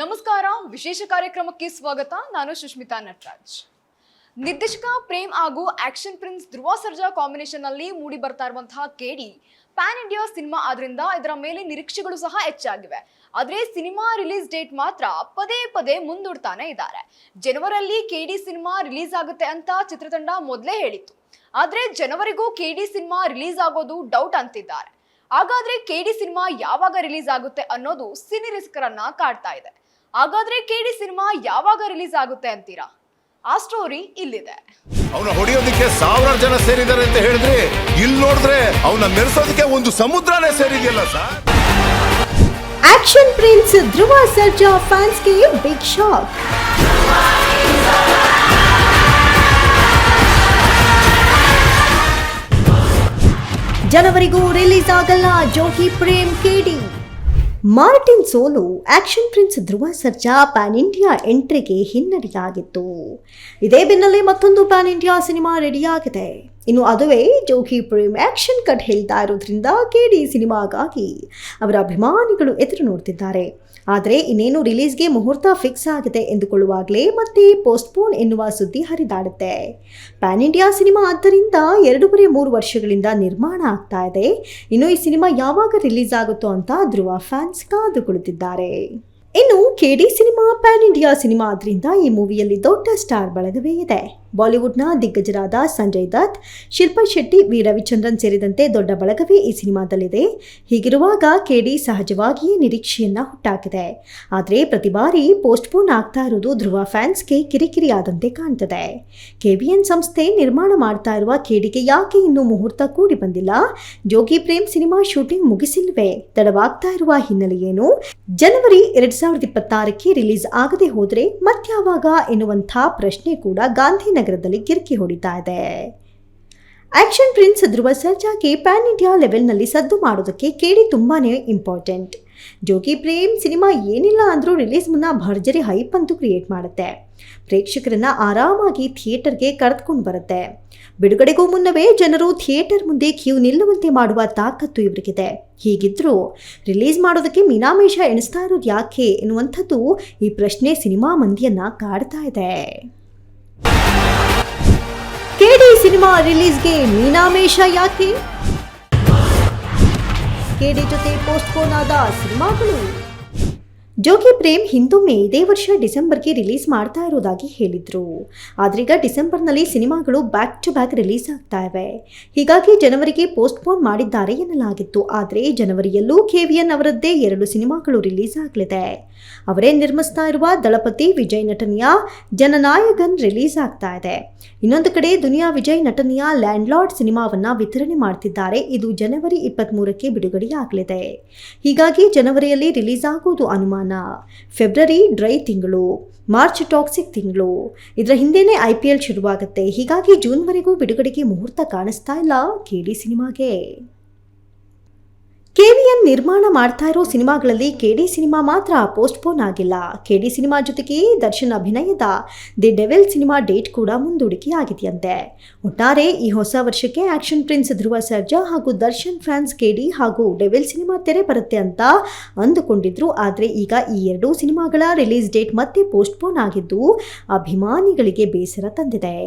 ನಮಸ್ಕಾರ, ವಿಶೇಷ ಕಾರ್ಯಕ್ರಮಕ್ಕೆ ಸ್ವಾಗತ. ನಾನು ಸುಷ್ಮಿತಾ ನಟರಾಜ್. ನಿರ್ದೇಶಕ ಪ್ರೇಮ್ ಹಾಗೂ ಆಕ್ಷನ್ ಪ್ರಿನ್ಸ್ ಧ್ರುವ ಸರ್ಜಾ ಕಾಂಬಿನೇಷನ್ನಲ್ಲಿ ಮೂಡಿ ಬರ್ತಾ ಇರುವಂತಹ ಕೇಡಿ ಪ್ಯಾನ್ ಇಂಡಿಯಾ ಸಿನಿಮಾ ಆದ್ರಿಂದ ಇದರ ಮೇಲೆ ನಿರೀಕ್ಷೆಗಳು ಸಹ ಹೆಚ್ಚಾಗಿವೆ. ಆದರೆ ಸಿನಿಮಾ ರಿಲೀಸ್ ಡೇಟ್ ಮಾತ್ರ ಪದೇ ಪದೇ ಮುಂದೂಡ್ತಾನೆ ಇದ್ದಾರೆ. ಜನವರಲ್ಲಿ ಕೆಡಿ ಸಿನಿಮಾ ರಿಲೀಸ್ ಆಗುತ್ತೆ ಅಂತ ಚಿತ್ರತಂಡ ಮೊದಲೇ ಹೇಳಿತ್ತು. ಆದರೆ ಜನವರಿಗೂ ಕೆಡಿ ಸಿನಿಮಾ ರಿಲೀಸ್ ಆಗೋದು ಡೌಟ್ ಅಂತಿದ್ದಾರೆ. ಹಾಗಾದ್ರೆ ಕೆಡಿ ಸಿನಿಮಾ ಯಾವಾಗ ರಿಲೀಸ್ ಆಗುತ್ತೆ ಅನ್ನೋದು ಸಿನಿ ಕಾಡ್ತಾ ಇದೆ. ಹಾಗಾದ್ರೆ ಕೆಡಿ ಸಿನಿಮಾ ಯಾವಾಗ ರಿಲೀಸ್ ಆಗುತ್ತೆ ಅಂತೀರಾ? ಆ ಸ್ಟೋರಿ ಇಲ್ಲಿದೆ. ಅವನ ಹೊಡಿಯೋದಕ್ಕೆ ಸಾವಿರಾರು ಜನ ಸೇರಿದ್ದಾರೆ ಅಂತ ಹೇಳಿದ್ರೆ ಇಲ್ಲಿ ನೋಡಿದ್ರೆ ಅವನ ಮೆರೆಸೋದಕ್ಕೆ ಒಂದು ಸಮುದ್ರನೇ ಸೇರಿದೆಯಲ್ಲ sir? Action prince Dhruva Sarja ಫ್ಯಾನ್ಸ್ಗೆ big shock ಜನವರಿಗೂ ರಿಲೀಸ್ ಆಗಲ್ಲ ಜೋಗಿ ಪ್ರೇಮ್ ಕೇಡಿ. ಮಾರ್ಟಿನ್ ಸೋಲು action prince Dhruva Sarja pan India ಎಂಟ್ರಿಗೆ ಹಿನ್ನಡೆಯಾಗಿತ್ತು. ಇದೇ ಬೆನ್ನಲ್ಲೇ ಮತ್ತೊಂದು ಪ್ಯಾನ್ ಇಂಡಿಯಾ ಸಿನಿಮಾ ರೆಡಿಯಾಗಿದೆ. ಇನ್ನು ಅದುವೇ ಜೋಗಿ ಪ್ರೇಮ್ ಆಕ್ಷನ್ ಕಟ್ ಹೇಳ್ತಾ ಇರೋದ್ರಿಂದ ಕೆಡಿ ಸಿನಿಮಾಗಾಗಿ ಅವರ ಅಭಿಮಾನಿಗಳು ಎದುರು ನೋಡ್ತಿದ್ದಾರೆ. ಆದರೆ ಇನ್ನೇನು ರಿಲೀಸ್ಗೆ ಮುಹೂರ್ತ ಫಿಕ್ಸ್ ಆಗಿದೆ ಎಂದುಕೊಳ್ಳುವಾಗಲೇ ಮತ್ತೆ ಪೋಸ್ಟ್ಪೋನ್ ಎನ್ನುವ ಸುದ್ದಿ ಹರಿದಾಡುತ್ತೆ. ಪ್ಯಾನ್ ಇಂಡಿಯಾ ಸಿನಿಮಾ ಆದ್ದರಿಂದ ಎರಡೂವರೆ ಮೂರು ವರ್ಷಗಳಿಂದ ನಿರ್ಮಾಣ ಆಗ್ತಾ ಇದೆ. ಇನ್ನು ಈ ಸಿನಿಮಾ ಯಾವಾಗ ರಿಲೀಸ್ ಆಗುತ್ತೋ ಅಂತ ಧ್ರುವ ಫ್ಯಾನ್ಸ್ ಕಾದು ಕುಳಿತಿದ್ದಾರೆ ಇನ್ನು KD cinema pan India cinema ಆದ್ದರಿಂದ ಈ ಮೂವಿಯಲ್ಲಿ ದೊಡ್ಡ ಸ್ಟಾರ್ ಬಳಗವೇ ಇದೆ. ಬಾಲಿವುಡ್ನ ದಿಗ್ಗಜರಾದ ಸಂಜಯ್ ದತ್, ಶಿಲ್ಪಾ ಶೆಟ್ಟಿ, ವಿ. ರವಿಚಂದ್ರನ್ ಸೇರಿದಂತೆ ದೊಡ್ಡ ಬಳಗವೇ ಈ ಸಿನಿಮಾದಲ್ಲಿದೆ. ಹೀಗಿರುವಾಗ ಕೆಡಿ ಸಹಜವಾಗಿಯೇ ನಿರೀಕ್ಷೆಯನ್ನ ಹುಟ್ಟಾಕಿದೆ. ಆದರೆ ಪ್ರತಿ ಬಾರಿ ಪೋಸ್ಟ್ಪೋನ್ ಆಗ್ತಾ ಇರೋದು ಧ್ರುವ ಫ್ಯಾನ್ಸ್ಗೆ ಕಿರಿಕಿರಿ ಆದಂತೆ ಕಾಣ್ತದೆ ಕೆವಿಎನ್ ಸಂಸ್ಥೆ ನಿರ್ಮಾಣ ಮಾಡ್ತಾ ಇರುವ ಕೆಡಿಗೆ ಯಾಕೆ ಇನ್ನೂ ಮುಹೂರ್ತ ಕೂಡಿ ಬಂದಿಲ್ಲ? ಜೋಗಿ ಪ್ರೇಮ್ ಸಿನಿಮಾ ಶೂಟಿಂಗ್ ಮುಗಿಸಿಲ್ವೇ? ತಡವಾಗ್ತಾ ಇರುವ ಹಿನ್ನೆಲೆಯೇನು ಜನವರಿ ಎರಡ್ ಸಾವಿರದ ಇಪ್ಪತ್ತಾರಕ್ಕೆ ರಿಲೀಸ್ ಆಗದೆ ಹೋದ್ರೆ ಮತ್ಯಾವಾಗ ಎನ್ನುವಂಥ ಪ್ರಶ್ನೆ ಕೂಡ ಗಾಂಧಿನಗರದಲ್ಲಿ ಕಿರಿಕಿ ಹೊಡಿತಾ ಇದೆ. ಆಕ್ಷನ್ ಪ್ರಿನ್ಸ್ ಧ್ರುವ ಸರ್ಜಾಗೆ ಪ್ಯಾನ್ ಇಂಡಿಯಾ ಲೆವೆಲ್ನಲ್ಲಿ ಸದ್ದು ಮಾಡೋದಕ್ಕೆ ಕೇಳಿ ತುಂಬಾನೇ ಇಂಪಾರ್ಟೆಂಟ್. ಜೋಗಿ ಪ್ರೇಮ್ ಸಿನಿಮಾ ಏನಿಲ್ಲ ಅಂದರೂ ರಿಲೀಸ್ ಮುನ್ನ ಭರ್ಜರಿ ಹೈಪ್ ಅಂತೂ ಕ್ರಿಯೇಟ್ ಮಾಡುತ್ತೆ. ಪ್ರೇಕ್ಷಕರನ್ನ ಆರಾಮಾಗಿ ಥಿಯೇಟರ್ಗೆ ಕರೆದುಕೊಂಡು ಬರುತ್ತೆ. ಬಿಡುಗಡೆಗೂ ಮುನ್ನವೇ ಜನರು ಥಿಯೇಟರ್ ಮುಂದೆ ಕ್ಯೂ ನಿಲ್ಲುವಂತೆ ಮಾಡುವ ತಾಕತ್ತು ಇವರಿಗಿದೆ. ಹೀಗಿದ್ರೂ ರಿಲೀಸ್ ಮಾಡೋದಕ್ಕೆ ಮೀನಾಮೇಷ ಎಣಿಸ್ತಾ ಇರೋದು ಯಾಕೆ ಎನ್ನುವಂಥದ್ದು ಈ ಪ್ರಶ್ನೆ ಸಿನಿಮಾ ಮಂದಿಯನ್ನ ಕಾಡ್ತಾ ಇದೆ. ಕೆಡಿ ಸಿನಿಮಾ ರಿಲೀಸ್ಗೆ ಮೀನಾಮೇಷ ಯಾಕೆ ಕೆಡಿ ಜೊತೆ ಪೋಸ್ಟ್ಪೋನ್ ಆದ ಸಿನಿಮಾಗಳು. ಜೋಗಿ ಪ್ರೇಮ್ ಹಿಂದೊಮ್ಮೆ ಇದೇ ವರ್ಷ ಡಿಸೆಂಬರ್ಗೆ ರಿಲೀಸ್ ಮಾಡ್ತಾ ಇರೋದಾಗಿ ಹೇಳಿದ್ರು. ಆದ್ರೀಗ ಡಿಸೆಂಬರ್ನಲ್ಲಿ ಸಿನಿಮಾಗಳು ಬ್ಯಾಕ್ ಟು ಬ್ಯಾಕ್ ರಿಲೀಸ್ ಆಗ್ತಾ ಇವೆ. ಹೀಗಾಗಿ ಜನವರಿಗೆ ಪೋಸ್ಟ್ಪೋನ್ ಮಾಡಿದ್ದಾರೆ ಎನ್ನಲಾಗಿತ್ತು. ಆದರೆ ಜನವರಿಯಲ್ಲೂ ಕೆವಿಎನ್ ಅವರದ್ದೇ ಎರಡು ಸಿನಿಮಾಗಳು ರಿಲೀಸ್ ಆಗಲಿದೆ. ಅವರೇ ನಿರ್ಮಿಸ್ತಾ ಇರುವ ದಳಪತಿ ವಿಜಯ್ ನಟನೆಯ ಜನನಾಯಕನ್ ರಿಲೀಸ್ ಆಗ್ತಾ ಇದೆ. ಇನ್ನೊಂದು ಕಡೆ ದುನಿಯಾ ವಿಜಯ್ ನಟನೆಯ ಲ್ಯಾಂಡ್ಲಾರ್ಡ್ ಸಿನಿಮಾವನ್ನ ವಿತರಣೆ ಮಾಡ್ತಿದ್ದಾರೆ. ಇದು ಜನವರಿ ಇಪ್ಪತ್ತ್ಮೂರಕ್ಕೆ ಬಿಡುಗಡೆಯಾಗಲಿದೆ. ಹೀಗಾಗಿ ಜನವರಿಯಲ್ಲಿ ರಿಲೀಸ್ ಆಗುವುದು ಅನುಮಾನ. ಫೆಬ್ರವರಿ ಡ್ರೈ ತಿಂಗಳು, ಮಾರ್ಚ್ ಟಾಕ್ಸಿಕ್ ತಿಂಗಳು. ಇದರ ಹಿಂದೆನೇ ಐ ಪಿ ಎಲ್ ಶುರುವಾಗುತ್ತೆ. ಹೀಗಾಗಿ ಜೂನ್ವರೆಗೂ ಬಿಡುಗಡೆಗೆ ಮುಹೂರ್ತ ಕಾಣಿಸ್ತಾ ಇಲ್ಲ ಕೇಳಿ ಸಿನಿಮಾಗೆ. ಕೆವಿಎನ್ ನಿರ್ಮಾಣ ಮಾಡ್ತಾ ಇರೋ ಸಿನಿಮಾಗಳಲ್ಲಿ ಕೆಡಿ ಸಿನಿಮಾ ಮಾತ್ರ ಪೋಸ್ಟ್ಪೋನ್ ಆಗಿಲ್ಲ. ಕೆಡಿ ಸಿನಿಮಾ ಜೊತೆಗೆ ದರ್ಶನ್ ಅಭಿನಯದ ದಿ ಡೆವೆಲ್ ಸಿನಿಮಾ ಡೇಟ್ ಕೂಡ ಮುಂದೂಡಿಕೆ ಆಗಿದೆಯಂತೆ ಒಟ್ಟಾರೆ ಈ ಹೊಸ ವರ್ಷಕ್ಕೆ ಆಕ್ಷನ್ ಪ್ರಿನ್ಸ್ ಧ್ರುವ ಸರ್ಜಾ ಹಾಗೂ ದರ್ಶನ್ ಫ್ಯಾನ್ಸ್ ಕೆಡಿ ಹಾಗೂ ಡೆವೆಲ್ ಸಿನಿಮಾ ತೆರೆ ಬರುತ್ತೆ ಅಂತ ಅಂದುಕೊಂಡಿದ್ರು. ಆದರೆ ಈಗ ಈ ಎರಡೂ ಸಿನಿಮಾಗಳ ರಿಲೀಸ್ ಡೇಟ್ ಮತ್ತೆ ಪೋಸ್ಟ್ಪೋನ್ ಆಗಿದ್ದು ಅಭಿಮಾನಿಗಳಿಗೆ ಬೇಸರ ತಂದಿದೆ.